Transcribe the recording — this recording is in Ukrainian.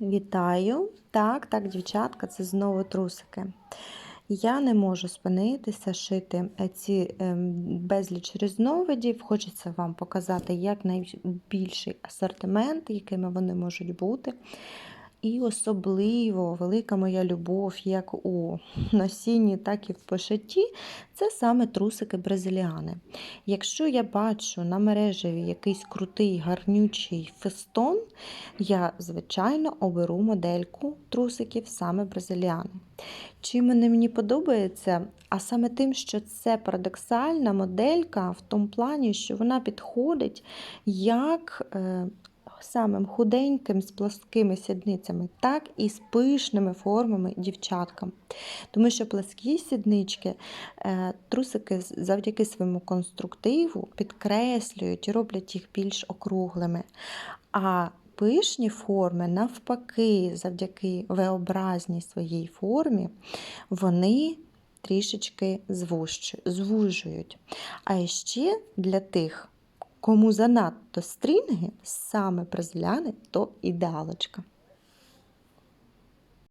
Вітаю! Так, так, дівчатка, це знову трусики. Я не можу спинитися шити е, ці ем, безліч різновидів. Хочеться вам показати якнайбільший асортимент, якими вони можуть бути. І особливо велика моя любов, як у носінні, так і в пошитті, це саме трусики бразиліани. Якщо я бачу на мережеві якийсь крутий, гарнючий фестон, я, звичайно, оберу модельку трусиків саме бразиліани. Чим мені подобається? А саме тим, що це парадоксальна моделька в тому плані, що вона підходить як е, самим худеньким з плоскими сідницями, так і з пишними формами дівчаткам. Тому що пласкі сіднички, е, трусики завдяки своєму конструктиву підкреслюють і роблять їх більш округлими. А пишні форми, навпаки, завдяки V-образній своїй формі, вони трішечки звужують. А ще для тих, кому занадто стрінги, саме бразиляни, то ідеалочка.